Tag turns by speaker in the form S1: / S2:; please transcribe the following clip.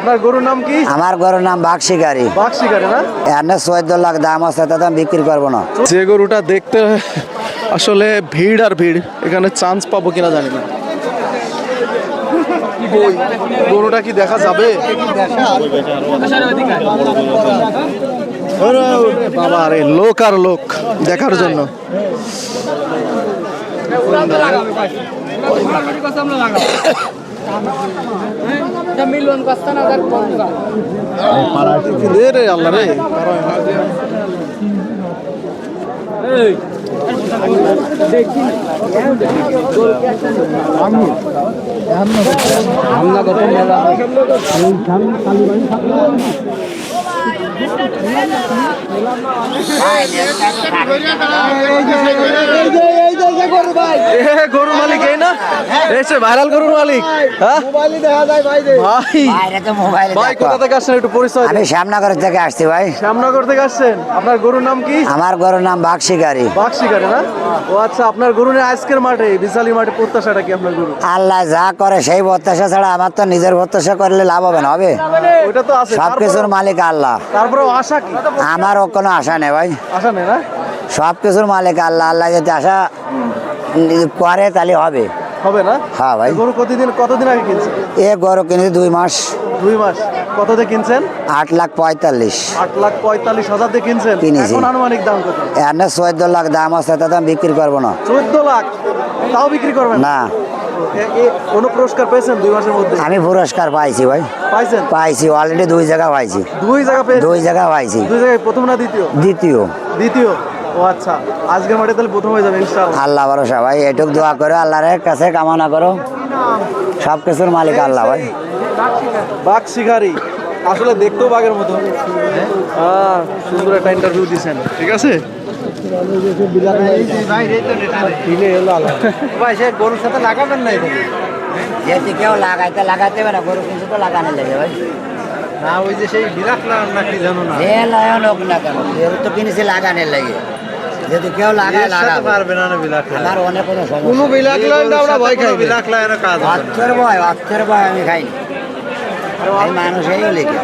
S1: আপনার গরুর নাম কি?
S2: আমার গরুর নাম বাঘ শিকারি।
S1: বাঘ শিকারে না?
S2: এনে চোদ্দ লাখ দাম আছে বিক্রি করব না।
S1: যে গরুটা দেখতে আসলে ভিড় আর ভিড় এখানে চান্স পাবো কিনা জানি না। গরুটা কি দেখা যাবে? বাবা আরে লোক আর লোক দেখার জন্য।
S3: মিলন কস্তা না তার বন্ধুরা
S1: দে রে আল্লাহ রে
S3: আমরা কত মেলা
S1: এ গরুর মালিক এই না? এসে ভাইরাল গরুর মালিক হ্যাঁ? ভাই
S2: বাইরে তো মোবাইল
S1: ভাই কোথা থেকে আসছেন একটু পরিচয়
S2: আমি শ্যামনগর থেকে আসছি ভাই।
S1: শ্যামনগর থেকে আসছেন? আপনার গরুর নাম কি?
S2: আমার গরুর নাম বাঘ শিকারি
S1: বাঘ শিকারে না? ও আচ্ছা আপনার গরু নিয়ে আজকের মাঠে বিশালী মাঠে প্রত্যাশাটা কি আপনার গরু
S2: আল্লাহ যা করে সেই প্রত্যাশা ছাড়া আমার তো নিজের প্রত্যাশা করলে লাভ হবে না হবে?
S1: ওইটা তো আছে।
S2: সব কিছুর মালিক আল্লাহ।
S1: তারপরে আশা কি?
S2: আমারও কোনো আশা নেই ভাই।
S1: আশা নেই না?
S2: সব কিছুর মালিক আল্লাহ আল্লাহ যদি আশা করে তাহলে হবে।
S1: হবে না?
S2: হ্যাঁ ভাই।
S1: গরু কতদিন কতদিন আগে কিনছেন?
S2: এ গরু কিনেছি দুই মাস।
S1: দুই মাস। কত দিয়ে কিনছেন?
S2: আট লাখ পঁয়তাল্লিশ।
S1: আট লাখ পঁয়তাল্লিশ হাজার দিয়ে কিনছেন?
S2: কিনেছি।
S1: এখন আনুমানিক দাম কত?
S2: এনে চোদ্দ লাখ দাম আছে তা দাম বিক্রি করব না।
S1: চোদ্দ লাখ? তাও বিক্রি করবেন
S2: না?
S1: কোনো পুরস্কার পেয়েছেন দুই মাসের মধ্যে?
S2: আমি পুরস্কার পাইছি ভাই।
S1: পাইছেন?
S2: পাইছি অলরেডি দুই জায়গা পাইছি।
S1: দুই জায়গা পেয়েছেন
S2: দুই জায়গা পাইছি।
S1: দুই জায়গায় প্রথম না দ্বিতীয়?
S2: দ্বিতীয়।
S1: দ্বিতীয়। ও আচ্ছা আজকের মাঠে তাহলে প্রথম হয়ে যাবে ইনশাআল্লাহ।
S2: আল্লাহ ভরসা ভাই এটুক দোয়া করো আল্লাহর কাছে কামনা করো। সব কিছুর মালিক আল্লাহ ভাই।
S1: বাঘ শিকারি। আসলে দেখতেও বাঘের মতো। হ্যাঁ সুন্দর একটা ইন্টারভিউ দিছেন। ঠিক আছে?
S2: ভাই সে গরুর সাথে লাগাবেন না যেহেতু কেউ লাগাইতে লাগাতে হবে না গরু কিন্তু তো লাগানো লাগে ভাই।
S1: না ওই যে সেই বিরাট নাকি জানো না?
S2: যে লাগানো না কেন তো কিনেছি লাগানোর লাগে। যদি কেউ লাগায় লাগাবে।
S1: পারবে না বিলাক
S2: আমার অনেক কোনো সমস্যা
S1: কোনো বিলাক লাইন আমরা ভয় খাই বিলাক লাইনের কাজ
S2: অক্ষর ভয় অক্ষর ভয় আমি খাইনি। এই মানুষ লিখে।